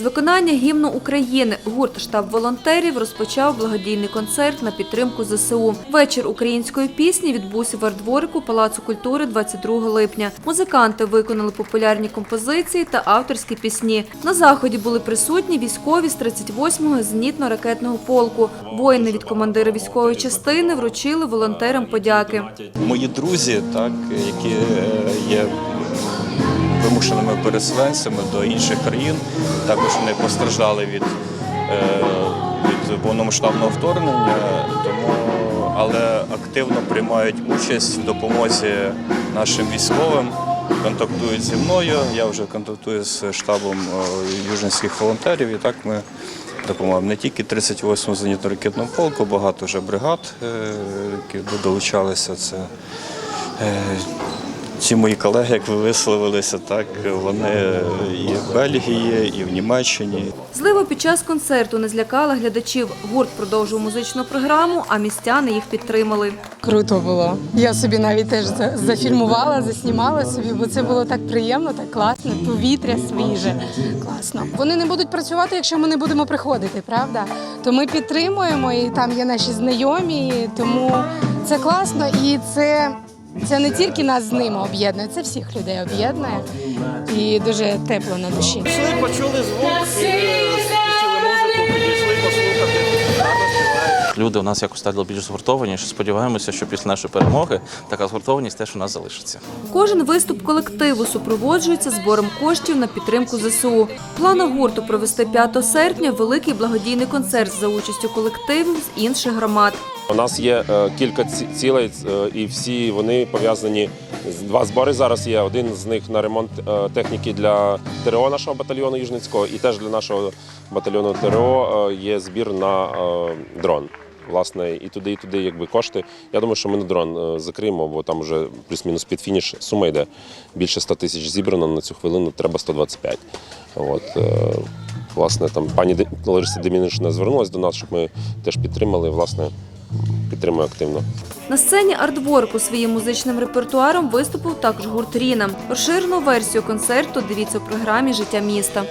виконання гімну України гурт штаб волонтерів розпочав благодійний концерт на підтримку ЗСУ. Вечір української пісні відбувся в ардворику Палацу культури 22 липня. Музиканти виконали популярні композиції та авторські пісні. На заході були присутні військові з 38-го зенітно-ракетного полку. Воїни від командира військової частини вручили волонтерам подяки. мої друзі, так, які е, є вимушеними переселенцями до інших країн, також вони постраждали від, е, від повномасштабного вторгнення, тому, але активно приймають участь в допомозі нашим військовим. Контактують зі мною. Я вже контактую з штабом е, южненських волонтерів, і так ми допомагаємо не тільки 38-му зенітно-ракетному полку, багато вже бригад, е, які долучалися. Це ці мої колеги, як ви висловилися, так вони і в Бельгії, і в Німеччині. Злива під час концерту не злякала глядачів. Гурт продовжив музичну програму, а містяни їх підтримали. Круто було. Я собі навіть теж за- зафільмувала, заснімала собі, бо це було так приємно, так класно. Повітря свіже. Класно. Вони не будуть працювати, якщо ми не будемо приходити, правда? То ми підтримуємо, і там є наші знайомі, тому це класно і це. Це не тільки нас з ними об'єднує, це всіх людей об'єднує і дуже тепло на душі. Прийшли, почули звук, включили музику, підійшли послухати. Люди у нас якось стали більш згуртовані. що Сподіваємося, що після нашої перемоги така згуртованість теж у нас залишиться. Кожен виступ колективу супроводжується збором коштів на підтримку ЗСУ. Плану гурту провести 5 серпня великий благодійний концерт за участю колективів з інших громад. У нас є е, кілька цілей, е, і всі вони пов'язані з два збори. Зараз є один з них на ремонт е, техніки для ТРО нашого батальйону Южницького, і теж для нашого батальйону ТРО є збір на дрон. Власне, і туди, і туди, якби кошти. Я думаю, що ми на дрон закриємо, бо там вже плюс-мінус під фініш сума йде. Більше 100 тисяч зібрано на цю хвилину, треба 125. От, власне, там пані Лариса Демінишна звернулася до нас, щоб ми теж підтримали. Власне, підтримую активно. На сцені артворку своїм музичним репертуаром виступив також гурт Ріна. Розширену версію концерту дивіться у програмі Життя міста.